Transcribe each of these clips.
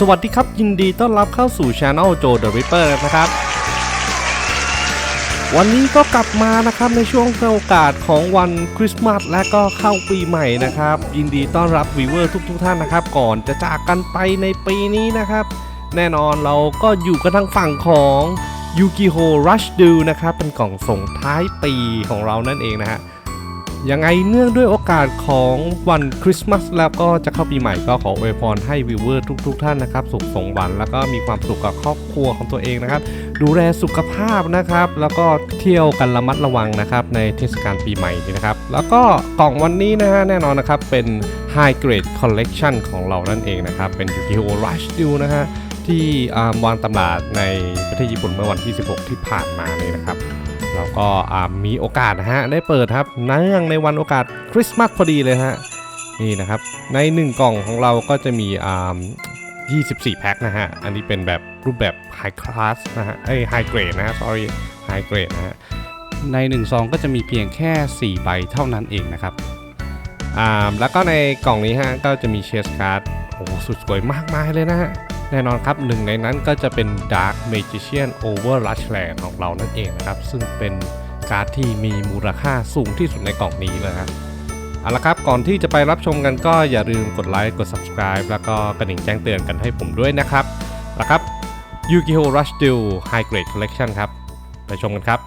สวัสดีครับยินดีต้อนรับเข้าสู่ช anel โจ The Ripper นะครับ วันนี้ก็กลับมานะครับในช่วงโอกาสของวันคริสต์มาสและก็เข้าปีใหม่นะครับ ยินดีต้อนรับวีเวอร์ทุกๆทท่านนะครับ ก่อนจะจากกันไปในปีนี้นะครับ แน่นอนเราก็อยู่กันทางฝั่งของยูกิโฮรัชดูนะครับ เป็นกล่องส่งท้ายปีของเรานั่นเองนะฮะ ยังไงเนื่องด้วยโอกาสของวันคริสต์มาสแล้วก็จะเข้าปีใหม่ก็ขออวยพรให้วิวเวอร์ทุก ๆทท่านนะครับ สุขสมหวังแล้วก็มีความสุขกับครอบครัวของตัวเองนะครับ ดูแลสุขภาพนะครับ แล้วก็เที่ยวกันระมัดระวังนะครับ ในเทศกาลปีใหม่นี้นะครับ แล้วก็กล่องวันนี้นะฮะแน่นอนนะครับเป็น High Grade Collection ของเรานั่นเองนะครับ เป็น Yu-Gi-Oh! Rush Duel นะฮะที่วางตำราในประเทศญี่ปุ่นเมื่อวันที่ 16 ที่ผ่านมาเลยนะครับ แล้วก็มีโอกาสนะฮะได้เปิดครับเนื่องในวันโอกาสคริสต์มาสพอดีเลยฮะนี่นะครับใน 1 กล่องของเราก็จะมีอ่า24 แพ็คนะฮะ อันนี้เป็นแบบรูปแบบ High Class นะฮะเอ้ย High Grade นะฮะ sorry High Grade นะฮะ ใน1ซองก็จะมีเพียงแค่ 4 ใบเท่านั้นเองนะครับ อ่า แล้วก็ในกล่องนี้ฮะ ก็จะมีเชสการ์ด โอ้สุดสวยมากมายเลยนะฮะ แน่นอนครับหนึ่งในนั้นก็จะเป็น Dark Magician Over Rushland ของเรานั่นเองนะครับ ซึ่งเป็นการ์ดที่มีมูลค่าสูงที่สุดในกล่องนี้เลยฮะเอาละครับก่อนที่จะไปรับชมกันก็อย่าลืมกดไลค์กด subscribe แล้วก็กระดิ่งแจ้งเตือนกันให้ผมด้วยนะครับแล้วครับ Yu-Gi-Oh! Rush Duel High Grade Collection ครับ ไปชมกันครับ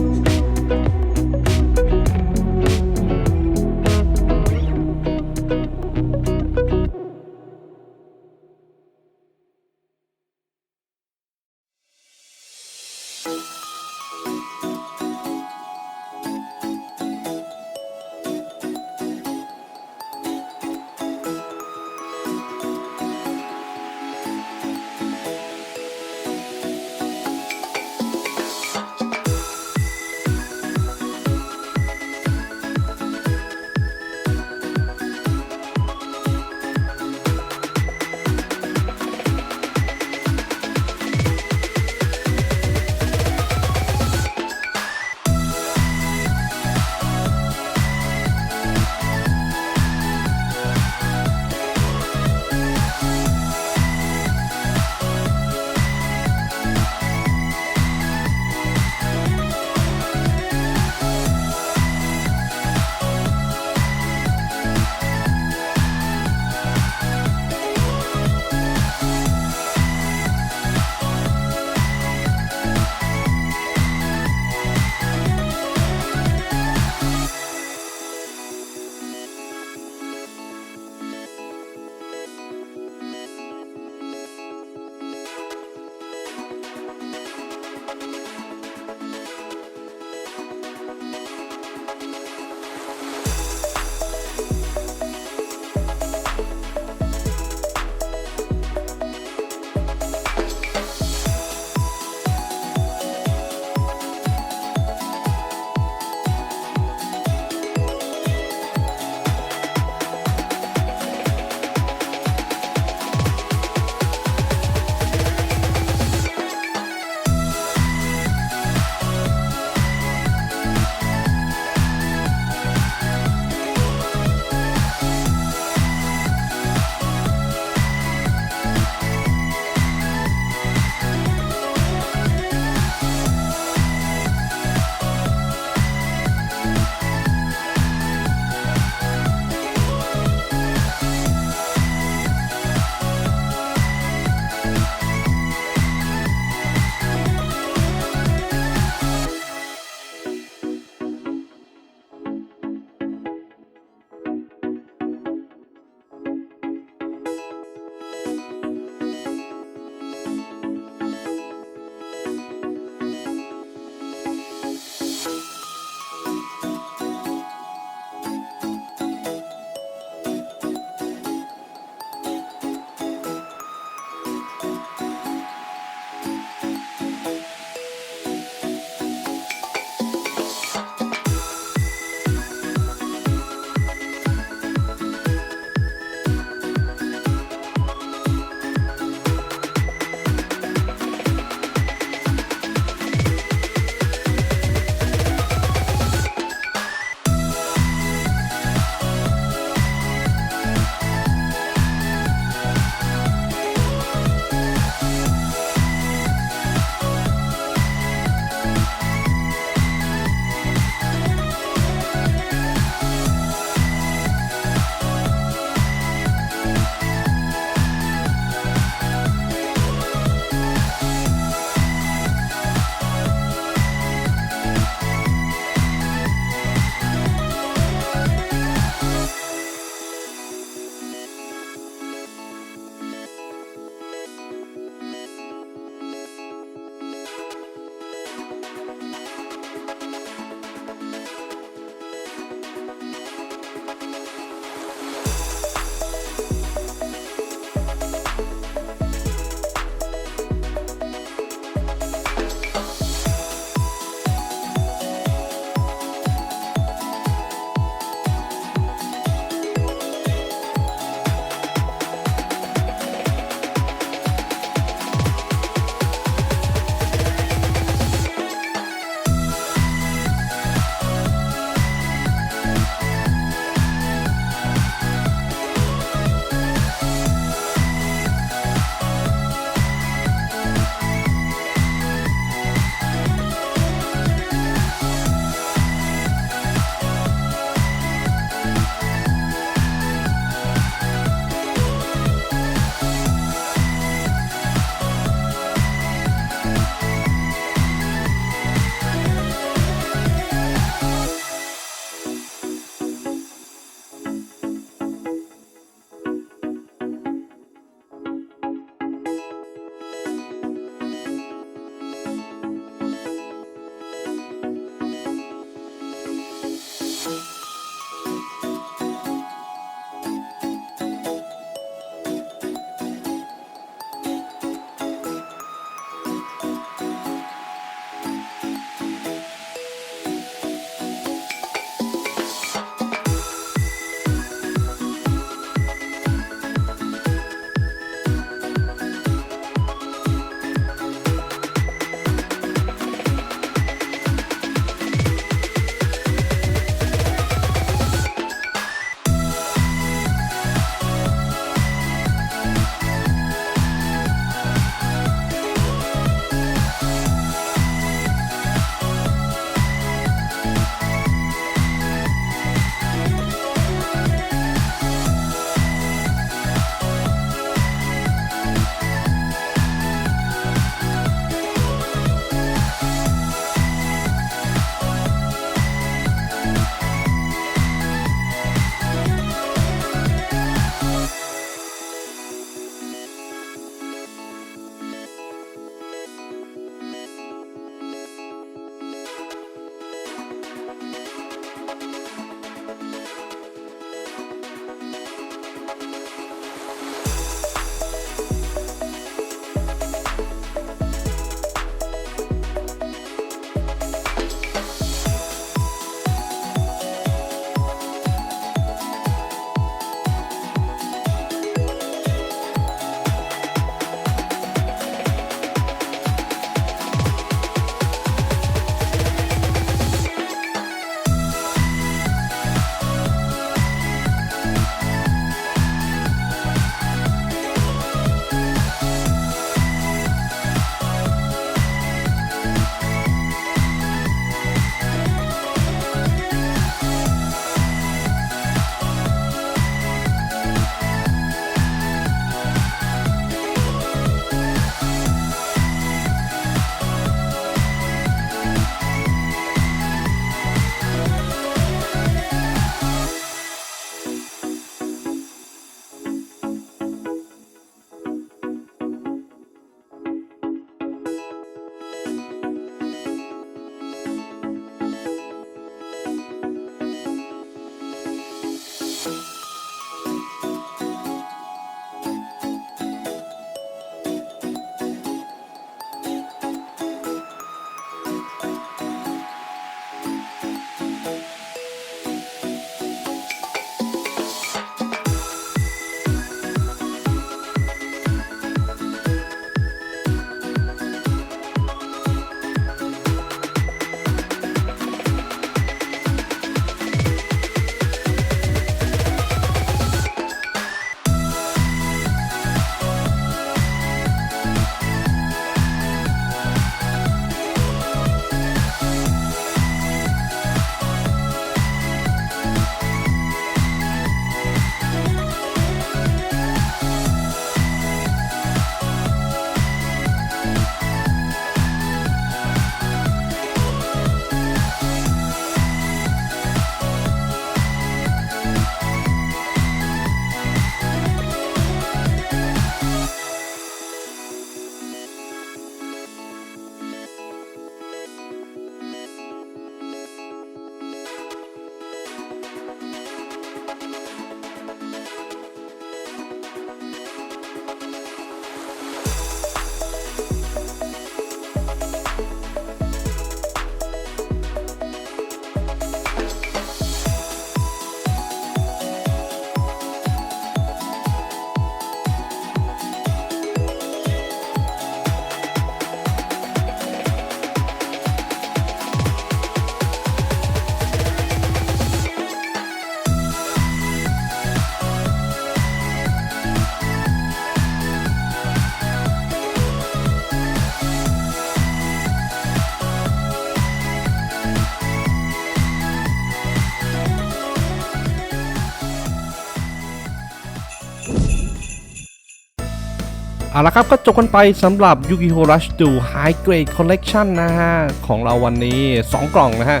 เอาละครับก็จบกันไปสำหรับ Yu-Gi-Oh! Rush Do High Grade Collection นะฮะ ของเราวันนี้ 2 กล่องนะฮะ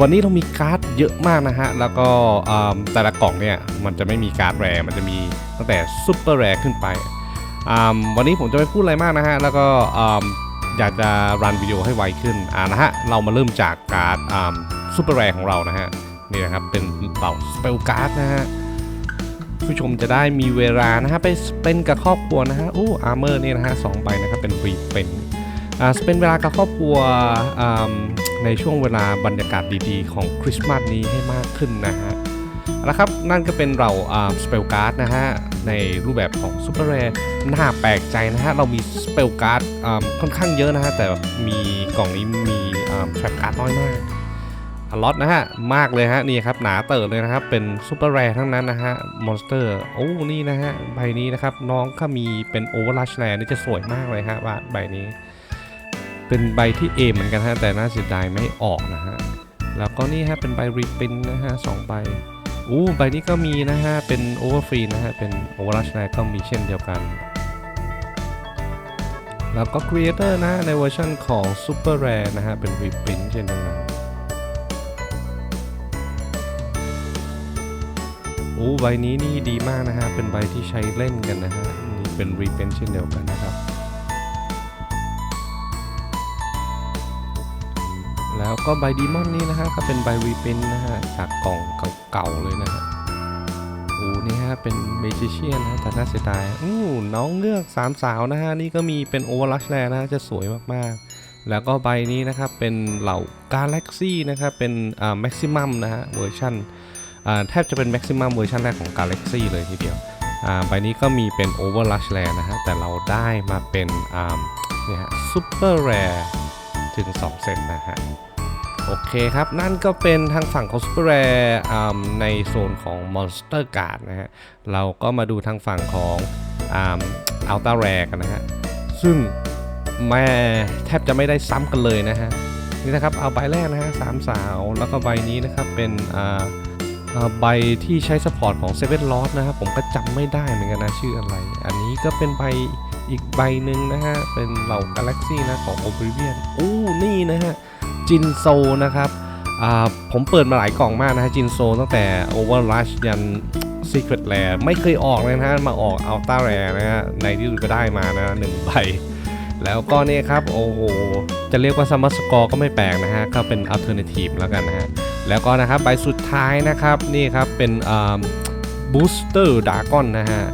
วันนี้เรามีการ์ดเยอะมากนะฮะ แล้วก็แต่ละกล่องเนี่ย มันจะไม่มีการ์ดแรร์มันจะมีตั้งแต่ซุปเปอร์แรร์ขึ้นไป วันนี้ผมจะไม่พูดอะไรมากนะฮะ แล้วก็อยากจะรันวิดีโอให้ไวขึ้นอ่านะฮะ เรามาเริ่มจากการ์ดซุปเปอร์แรร์ของเรานะฮะ นี่นะครับ เป็นเหล่าสเปลการ์ดนะฮะ ผู้ชมจะได้มีเวลานะฮะไปเป็นกับครอบครัวนะฮะโอ้อาร์เมอร์นี่นะฮะสองใบนะครับเป็นรีเป็นอ่าสเปนเวลากับครอบครัวอ่าในช่วงเวลาบรรยากาศดีๆ ของคริสต์มาสนี้ให้มากขึ้นนะฮะเอาละครับนั่นก็เป็นเราสเปลการ์ดนะฮะในรูปแบบของซูเปอร์แรร์น่าแปลกใจนะฮะเรามีสเปลการ์ดค่อนข้างเยอะนะฮะแต่มีกล่องนี้มีแทร็กการ์ดน้อยมาก อล็อตนะฮะ มากเลยฮะ นี่ครับ หนาเติร์เลยนะครับ เป็นซูเปอร์แรร์ทั้งนั้นนะฮะ มอนสเตอร์ โอ้ นี่นะฮะ ใบนี้นะครับ น้องก็มีเป็นโอเวอร์ลัชแลนี่จะสวยมากเลยฮะว่าใบนี้ เป็นใบที่เอเหมือนกันฮะ แต่น่าเสียดายไม่ออกนะฮะ แล้วก็นี่ฮะ เป็นใบรีปินนะฮะสองใบอู้ใบนี้ก็มีนะฮะ เป็นโอเวอร์ฟรีนะฮะ เป็นโอเวอร์ลัชแลก็มีเช่นเดียวกันแล้วก็ Creator นะฮะในเวอร์ชันของ Super Rare นะฮะ เป็น reprint เช่นเดียวกัน อ้ใบนี้นี่ดีมากนะฮะ เป็นใบที่ใช้เล่นกันนะฮะ นี่เป็นรีเป็นเช่นเดียวกันนะครับ แล้วก็ใบดีมอนนี่นะฮะก็เป็นใบรีเป็นนะฮะ จากกล่องเก่าๆเลยนะฮะโอ้นี่ฮะ เป็นเมจิเชียนนะแต่น่าเสียดายอู้น้องเงือกสามสาวนะฮะ นี่ก็มีเป็นโอเวอร์ลัชแลนะฮะ จะสวยมากๆแล้วก็ใบนี้นะครับเป็นเหล่ากาแล็กซี่นะครับเป็นอ่าแม็กซิมัมนะฮะเวอร์ชันอ่า แทบจะเป็น Maximum เวอร์ชันแรกของ Galaxy เลยทีเดียวใบนี้ก็มีเป็น Over Rush Rare นะฮะ แต่เราได้มาเป็นเนี่ยฮะ Super Rare ถึง 2 เซตนะฮะ โอเคครับ นั่นก็เป็นทางฝั่งของ Super Rare อ่ในโซนของ Monster Card นะฮะ เราก็มาดูทางฝั่งของอ่า Ultra Rare กันนะฮะ ซึ่งแม่แทบจะไม่ได้ซ้ำกันเลยนะฮะ นี่นะครับ เอาใบแรกนะฮะสามสาว แล้วก็ใบนี้นะครับเป็นอ่า ใบที่ใช้สปอร์ตของ Seven l o s นะครับผมก็จำไม่ได้เหมือนกันนะชื่ออะไร อันนี้ก็เป็นใบอีกใบหนึ่งนะฮะ เป็นเหล่า Galaxy นะของ Oblivion อู้นี่นะฮะ จินโซนะครับอ่าผมเปิดมาหลายกล่องมากนะฮะจินโซตั้งแต่ Overrush ยัน Secret Rare ไม่เคยออกเลยนะฮะ มาออก Ultra Rare นะฮะ ในที่สุดก็ได้มานะหนึ่งใบ แล้วก็เนี่ยครับ โอ้โห จะเรียกว่าซัมมอร์สกอร์ก็ไม่แปลกนะฮะ ก็เป็น Alternative แล้วกันนะฮะ แล้วก็นะครับใบสุดท้ายนะครับนี่ครับเป็นบูสเตอร์ดากอนนะฮะ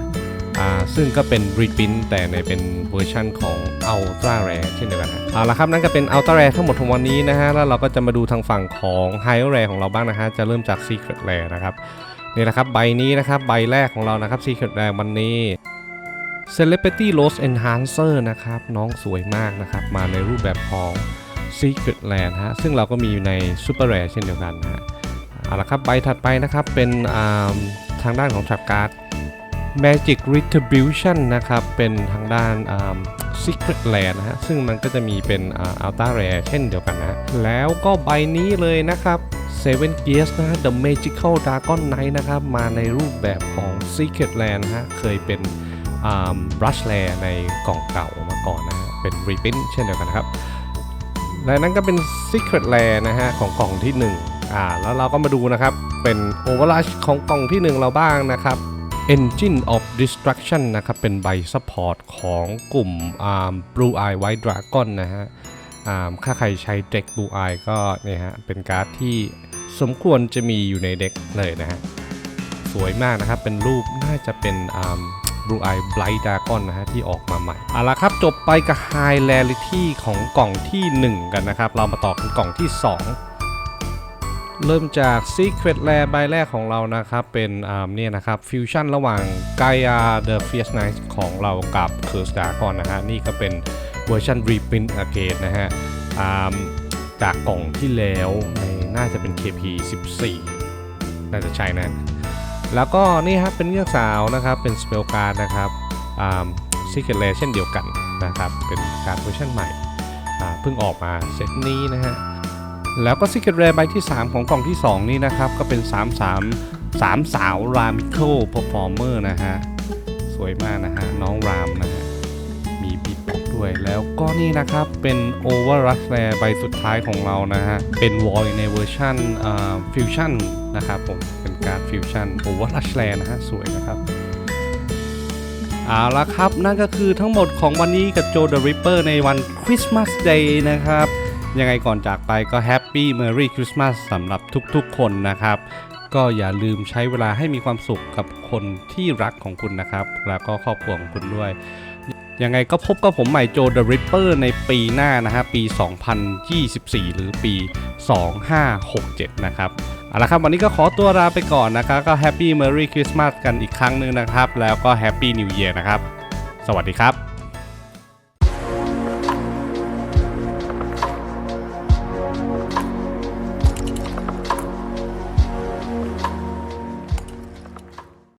ซึ่งก็เป็นรีพินแต่ในเป็นเวอร์ชันของ Ultra Rare เช่นเดียวกันนะเอาละครับนั่นก็เป็น Ultra Rare ทั้งหมดของวันนี้นะฮะแล้วเราก็จะมาดูทางฝั่งของ High Rare ของเราบ้างนะฮะจะเริ่มจาก Secret Rare นะครับนี่นะครับใบนี้นะครับใบแรกของเรานะครับ Secret Rare วันนี้ Celebrity Rose Enhancer นะครับน้องสวยมากนะครับมาในรูปแบบของ Secret Land ฮะซึ่งเราก็มีอยู่ใน Super Rare เช่นเดียวกันนะฮะเอาละครับใบถัดไปนะครับเป็นาทางด้านของ Trap Card Magic Retribution นะครับ เป็นทางด้าน Secret Land นะฮะ ซึ่งมันก็จะมีเป็น Ultra Rare เช่นเดียวกันนะ แล้วก็ใบนี้เลยนะครับ Seven Gears นะฮะ The Magical Dragon Knight นะครับ มาในรูปแบบของ Secret Land ฮะ เคยเป็นบรัชแลในกล่องเก่ามาก่อนนะ เป็นรีพินเช่นเดียวกันนะครับ และนั่นก็เป็น Secret l a นะฮะของกล่องที่1อ่าแล้วเราก็มาดูนะครับ เป็น Overrush ของกล่องที่ 1 เราบ้างนะครับ Engine of Destruction นะครับ เป็นใบซัพพอร์ตของกลุ่มอ่า Blue Eye White Dragon นะฮะอ่าถ้าใครใช้เด็ก Blue Eye ก็เนี่ยฮะเป็นการ์ดที่สมควรจะมีอยู่ในเด็กเลยนะฮะสวยมากนะครับ เป็นรูปน่าจะเป็นอ่า Blue Eye Blight Dragon นะฮะที่ออกมาใหม่เอาละครับจบไปกับ High Rarity ของกล่องที่ 1 กันนะครับ เรามาต่อกันกล่องที่ 2 เริ่มจาก Secret Rare ใบแรกของเรานะครับ เป็นเนี่ยนะครับฟิวชั่นระหว่าง Gaia The Fierce Knight ของเรากับ Curse Dragon นะฮะนี่ก็เป็นเวอร์ชัน reprint again นะฮะจากกล่องที่แล้วในน่าจะเป็น KP 14 น่าจะใช่นะ แล้วก็นี่ครับเป็นเงือกสาวนะครับเป็นสเปลการ์ดนะครับอ่าซีเกตเลเช่นเดียวกันนะครับเป็นการ์ดเวอร์ชันใหม่เพิ่งออกมาเซตนี้นะฮะแล้วก็ซีเกตเรใบที่ 3 ของกล่องที่ 2 นี่นะครับ ก็เป็น 3 3 3 สาวรามิโคเพอร์ฟอร์เมอร์นะฮะ สวยมากนะฮะ น้องรามนะฮะ มีปิด้วยแล้วก็นี่นะครับเป็น Over Rush Rare ใบสุดท้ายของเรานะฮะ เป็น Void ในเวอร์ชันฟิวชั่นนะครับผม การ์ดฟิวชั่น Over Rush Rare นะฮะ สวยนะครับเอาละครับ นั่นก็คือทั้งหมดของวันนี้กับโจ The Ripper ในวันคริสต์มาสเดย์นะครับ ยังไงก่อนจากไปก็ Happy Merry Christmas สำหรับทุกๆคนนะครับ ก็อย่าลืมใช้เวลาให้มีความสุขกับคนที่รักของคุณนะครับ แล้วก็ครอบครัวของคุณด้วย ยังไงก็พบกับผมใหม่โจ The Ripper ในปีหน้านะฮะปี 2024 หรือปี 2567 นะครับ เอาละครับวันนี้ก็ขอตัวลาไปก่อนนะครับก็ Happy Merry Christmas กันอีกครั้งหนึ่งนะครับ แล้วก็แฮปปี้นิวเยียร์นะครับ สวัสดีครับ